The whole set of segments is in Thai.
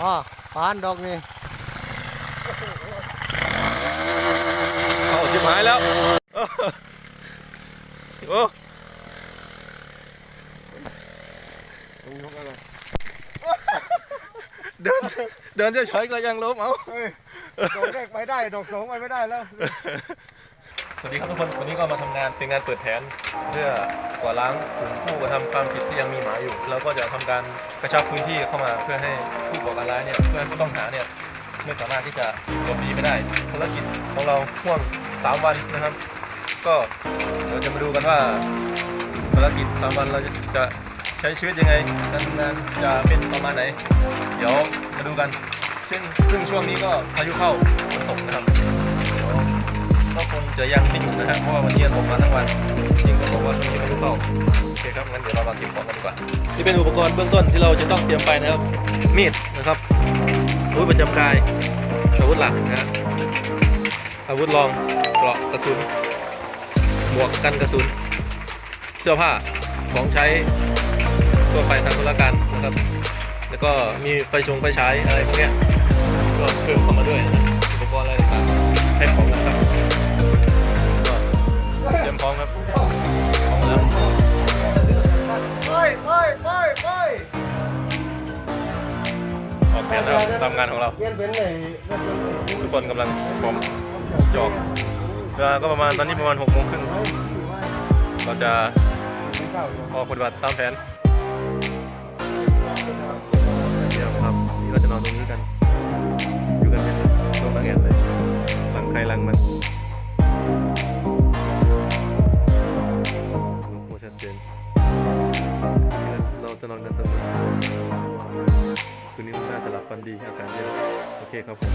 อ๋อปานดอกนี่เอาชิบหายแล้วโอ้ต้องยกอะไรเดินเดินเฉยๆก็ยังล้มเอาเฮ้ยดอกแรกไปได้ดอกสองไปไม่ได้แล้ว สวัสดีครับทุกคนวันนี้ก็มาทำงานเป็นงานเปิดแผนเพื่อ กวาดล้างกลุ่มผู้กระทำความผิดที่ยังมีหมาอยู่แล้วก็จะทำการกระชับพื้นที่เข้ามาเพื่อให้ผู้ก่อการร้ายเนี่ยเพื่อให้ผู้ต้องหาเนี่ยไม่สามารถที่จะหลบหนีไปได้ภารกิจของเราห่วง 3 วันนะครับ ก็เดี๋ยวจะมาดูกันว่าภารกิจ 3 วันเราจะจะใช้ชีวิตยังไงการทำงานจะเป็นประมาณไหน เดี๋ยวมาดูกันซึ่งซึ่งช่วงนี้ก็พายุเข้าฝนตกนะครับ จะยังไม่หยุดนะครับเพราะว่าวันนี้ตกมาทั้งวันจริงๆก็บอกว่าช่วงนี้พายุเข้าโอเคครับงั้นเดี๋ยวเรามาเก็บของกันดีกว่านี่เป็นอุปกรณ์เบื้องต้นที่เราจะต้องเตรียมไปนะครับมีดนะครับอาวุธประจำกายอาวุธหลักนะฮะอาวุธรองเกราะกระสุนหมวกกันกระสุน เสื้อผ้าของใช้ทั่วไปทางธุรการนะครับ แล้วก็มีไฟชงไฟฉายอะไรพวกเนี้ย ออกแผนแล้วตามงานของเรา ทุกคนกำลังพร้อมหยอกเวลาก็ประมาณตอนนี้ประมาณ6กโมงครึ่งเราจะออกปฏิบัติตามแผนเดี๋ยวครับนี่เราจะนอนตรงนี้กันอยู่กันเป็นโรงแรมเลยหลังใครหลังมันโอ้ชัดเจนเราจะนอนกันตรงนี้ คืนนี้น่าจะหลับฝันดีอาการเย็นโอเคครับผม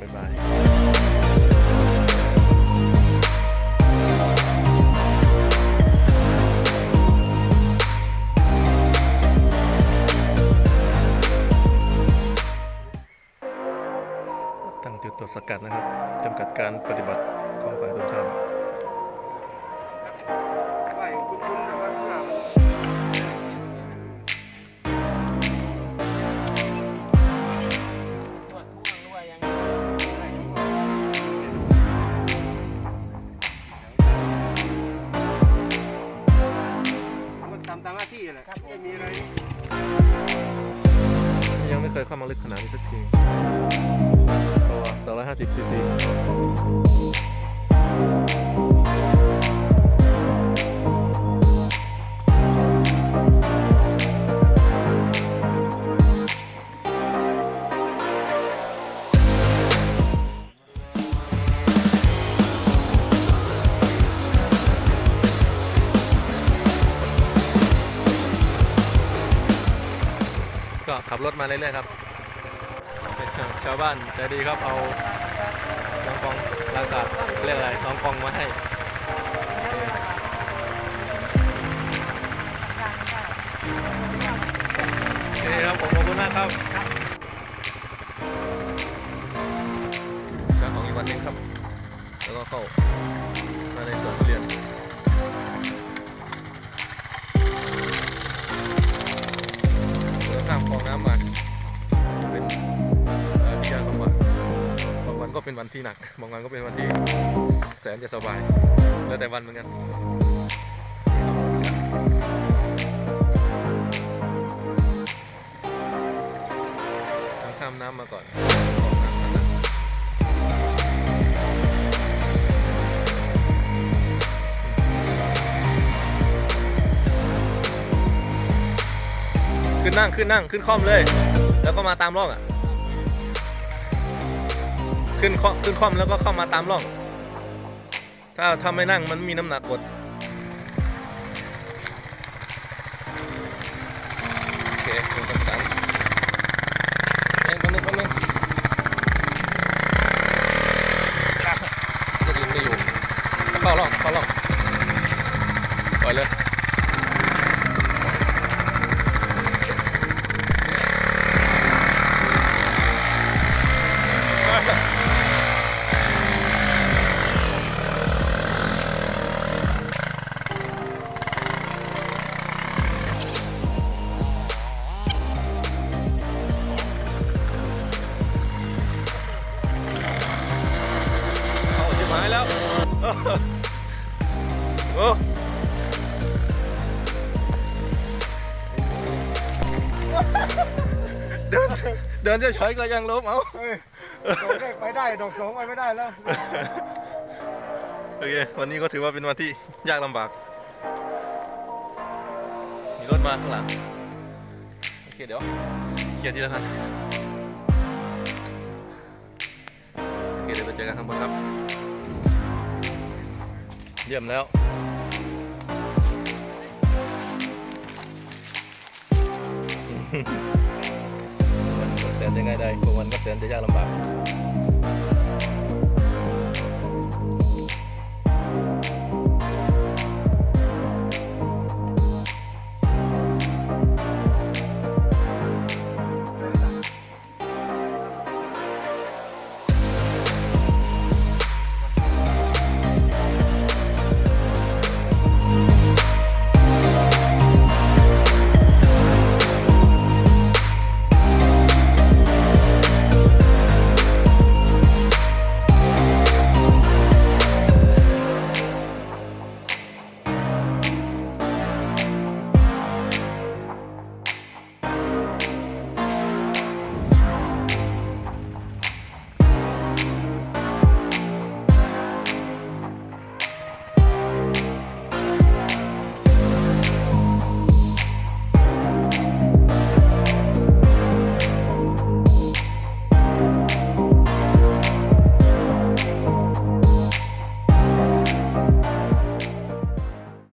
บ๊ายบายตั้งจุดตรวจสกัดนะครับจำกัดการปฏิบัติของฝ่ายตรงข้าม ยเคยเข้ามาลึกขนาดนี้สักทีตัว250ซีซี ก็ขับรถมาเรื่อยๆครับ ชาวบ้านใจดีครับเอาน้องกองลากาเรียกอะไรน้องกองมาให้โอเคครับผมขอบคุณมากครับ ที่หนัก บางวันก็เป็นวันที่แสนจะสบาย แล้วแต่วันเหมือนกันต้องข้ามน้ำมาก่อนขึ้นนั่งขึ้นนั่งขึ้นคล่อมเลย แล้วก็มาตามร่องอะ ขึ้นข้อขึ้นคล่อมแล้วก็เข้ามาตามร่อง ถ้าถ้าไม่นั่งมันมีน้ำหนักกด ดินเฉยๆก็ยังล้มเอาเฮ้ยดอกแรกไปได้ดอกสองไปไม่ได้แล้ว โอเควันนี้ก็ถือว่าเป็นวันที่ยากลำบาก มีรถมาข้างหลัง โอเคเดี๋ยวเคลียร์ทีละคันโอเคเดี๋ยวไปเจอกันข้างบนครับ เยี่ยมแล้วมั นก็แสนจะง่ายได้พวกมันก็แสนจะยากลำบาก